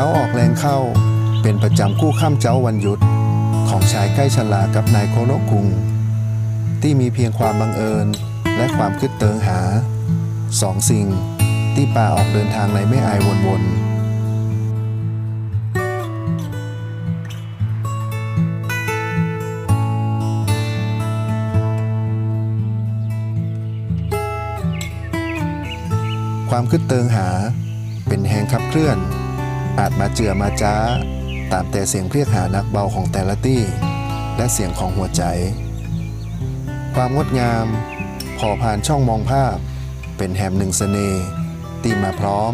จ้าออกแรงเข้า เป็นประจำคู่ข้ามเจ้าวันหยุด ของชายใกล้ชรากับนายโคโนกุง ที่มีเพียงความบังเอิญและความคิดเติงหาสองสิ่งที่ป่าออกเดินทางในไม่อายวนๆความคึดเติงหาเป็นแหงขับเคลื่อน อาจมาเจือมาจ้า ตามแต่เสียงเรียกหานักเบาของแต่ละตี้ และเสียงของหัวใจ ความงดงาม พอผ่านช่องมองภาพ เป็นแหมหนึ่งเสน่ห์ที่มาพร้อม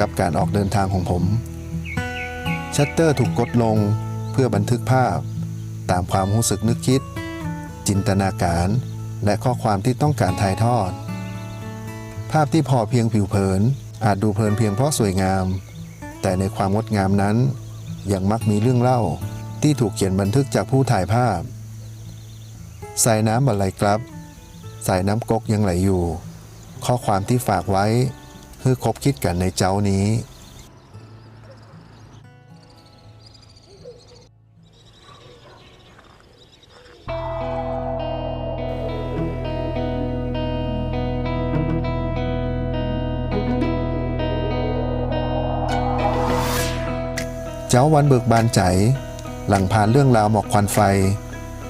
กับการออกเดินทางของผม ชัตเตอร์ถูกกดลงเพื่อบันทึกภาพ ตามความรู้สึกนึกคิด จินตนาการ และข้อความที่ต้องการถ่ายทอด ภาพที่พอเพียงผิวเผิน อาจดูเพลินเพียงเพราะสวยงาม แต่ในความงดงามนั้น ยังมักมีเรื่องเล่าที่ถูกเขียนบันทึกจากผู้ถ่ายภาพ สายน้ำบันไลครับ สายน้ำก๊กยังไหลอยู่ ข้อความที่ฝากไว้เพื่อคบคิดกันในเจ้านี้ เจ้าวันเบิกบานใจ หลังผ่านเรื่องราวหมอกควันไฟ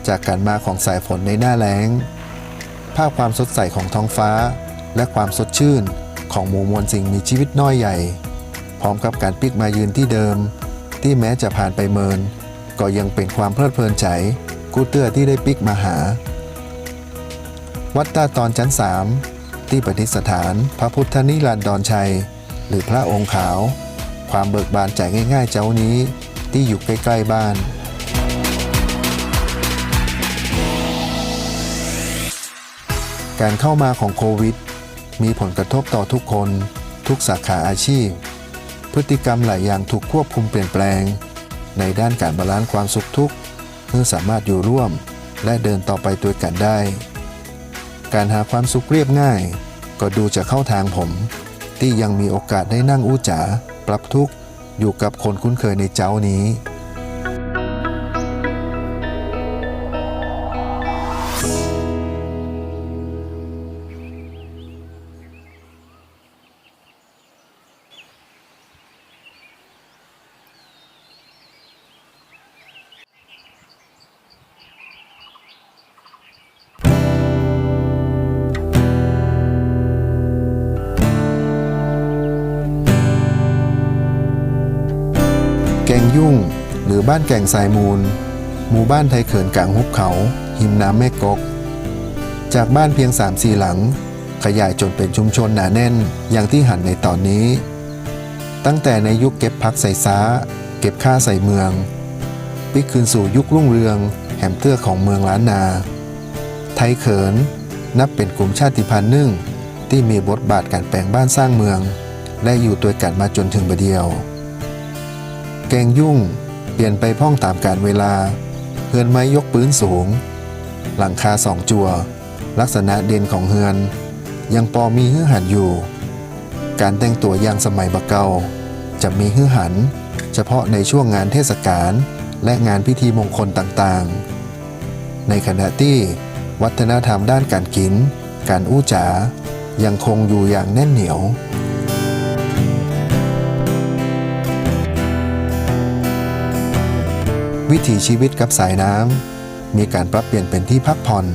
จากการมาของสายฝนในหน้าแล้ง ภาพความสดใสของท้องฟ้า และความสดชื่นของหมู่มวลสิ่งมีชีวิตน้อยใหญ่ พร้อมกับการปิกมายืนที่เดิม ที่แม้จะผ่านไปเมิน ก็ยังเป็นความเพลิดเพลินใจกู้เตื้อที่ได้ปิกมาหา วัดตาตอนชั้นสามที่ประดิษฐานพระพุทธนิรันดรชัย หรือพระองค์ขาว ความเบิกบานใจง่าย ๆ เจ้านี้ที่อยู่ใกล้ ๆ บ้านการเข้ามาของโควิด มีผลกระทบต่อทุกคน ทุกสาขาอาชีพ พฤติกรรมหลายอย่างถูกควบคุมเปลี่ยนแปลง ในด้านการบาลานซ์ความสุขทุกข์เพื่อสามารถอยู่ร่วม และเดินต่อไปด้วยกันได้ การหาความสุขเรียบง่าย ก็ดูจะเข้าทางผม ที่ยังมีโอกาสได้นั่งอู้จ๋า ปรับทุกข์อยู่กับคนคุ้นเคยในเจ้านี้ ยุ่ง หรือบ้านแก่งสายมูล หมู่บ้านไทยเขินกลางหุบเขา หิมน้ำแม่กก จากบ้านเพียง3ามสี่หลัง ขยายจนเป็นชุมชนหนาแน่นอย่างที่หันในตอนนี้ ตั้งแต่ในยุคเก็บพักใส่ซ้า เก็บค่าใส่เมืองปิกคืนสู่ยุครุ่งเรือง แหมเตื้อของเมืองล้านนา ไทยเขินนับเป็นกลุ่มชาติพันธุ์หนึ่งที่มีบทบาทการแปลงบ้านสร้างเมือง และอยู่ตัวกันมาจนถึงบัดเดียว แกงยุ่ง เปลี่ยนไปพ่องตามการเวลา เฮือนไม้ยกปืนสูง หลังคาสองจัว ลักษณะเด่นของเฮือน ยังปอมีหื้อหันอยู่ การแต่งตัวอย่างสมัยบะเกาจะมีหื้อหัน เฉพาะในช่วงงานเทศกาลและงานพิธีมงคลต่างๆ ในขณะที่วัฒนธรรมด้านการกิน การอู้จา๋ายังคงอยู่อย่างแน่นเหนียว วิถีชีวิตกับสายน้ำมีการปรับเปลี่ยนเป็นที่พักผ่อน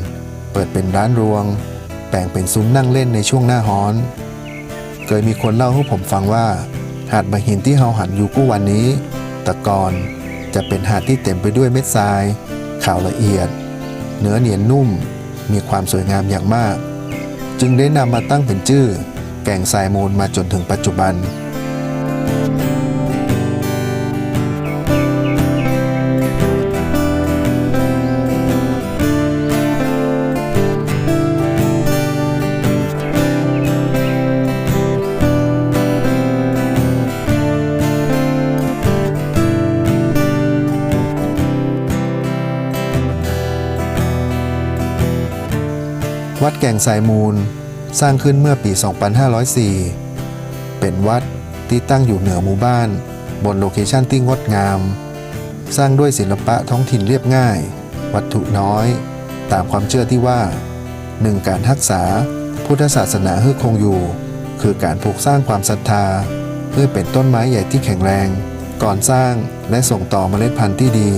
เปิดเป็นร้านรวง แปลงเป็นซุ้มนั่งเล่นในช่วงหน้าฮ้อน เคยมีคนเล่าให้ผมฟังว่า หาดบะหินที่เฮาหันอยู่กู้วันนี้ต่ก่อนจะเป็นหาดที่เต็มไปด้วยเม็ดทราย ขาวละเอียด เนื้อเนียนนุ่ม มีความสวยงามอย่างมาก จึงได้นำมาตั้งเป็นชื่อ แก่งทรายมูลมาจนถึงปัจจุบัน วัดแก่งสายมูลสร้างขึ้นเมื่อปี 2504 เป็นวัดที่ตั้งอยู่เหนือหมู่บ้าน บนโลเคชั่นที่งดงาม สร้างด้วยศิลปะท้องถิ่นเรียบง่าย วัตถุน้อย ตามความเชื่อที่ว่าหนึ่งการรักษาพุทธศาสนาให้คงอยู่ คือการปลูกสร้างความศรัทธาเพื่อเป็นต้นไม้ใหญ่ที่แข็งแรง ก่อนสร้างและส่งต่อเมล็ดพันธุ์ที่ดี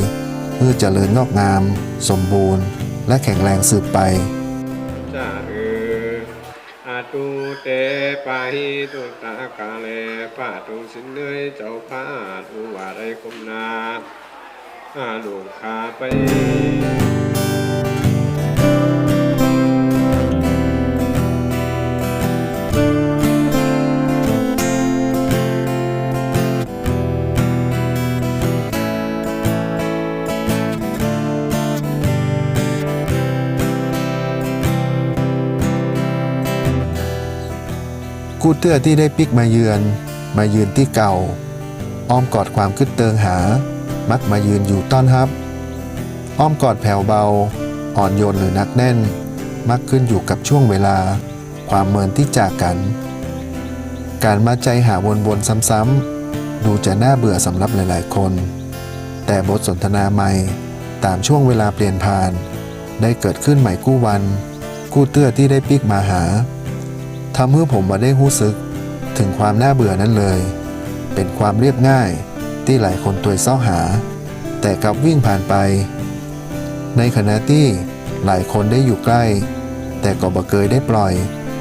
เพื่อเจริญงอกงาม สมบูรณ์ และแข็งแรงสืบไปาอืออาตุเตปาหิตุตากาเลปาตุสินเนยเจ้าพาตุวาไรคมนาอาลูกคาไป กูเตื้อที่ได้ปิกมาเยือน มายืนที่เก่า อ้อมกอดความคึดเติงหา มักมายืนอยู่ต้อนรับ อ้อมกอดแผ่วเบา อ่อนโยนหรือนักแน่น มักขึ้นอยู่กับช่วงเวลา ความเมินที่จากกัน การมาใจหาวนๆซ้ำๆดูจะน่าเบื่อสำหรับหลายๆคน แต่บทสนทนาใหม่ตามช่วงเวลาเปลี่ยนผ่าน ได้เกิดขึ้นใหม่กู้วัน กู้เตื้อที่ได้ปิกมาหา ทำให้ผมมาได้รู้สึก ถึงความน่าเบื่อนั้นเลย เป็นความเรียบง่ายที่หลายคนตัวเซ้อหา แต่กลับวิ่งผ่านไป ในขณะที่หลายคนได้อยู่ใกล้ แต่ก็บ่เคยได้ปล่อย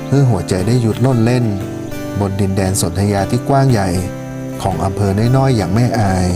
เพื่อหัวใจได้หยุดล่นเล่น บนดินแดนสนธยาที่กว้างใหญ่ ของอำเภอน้อยๆอย่างแม่อาย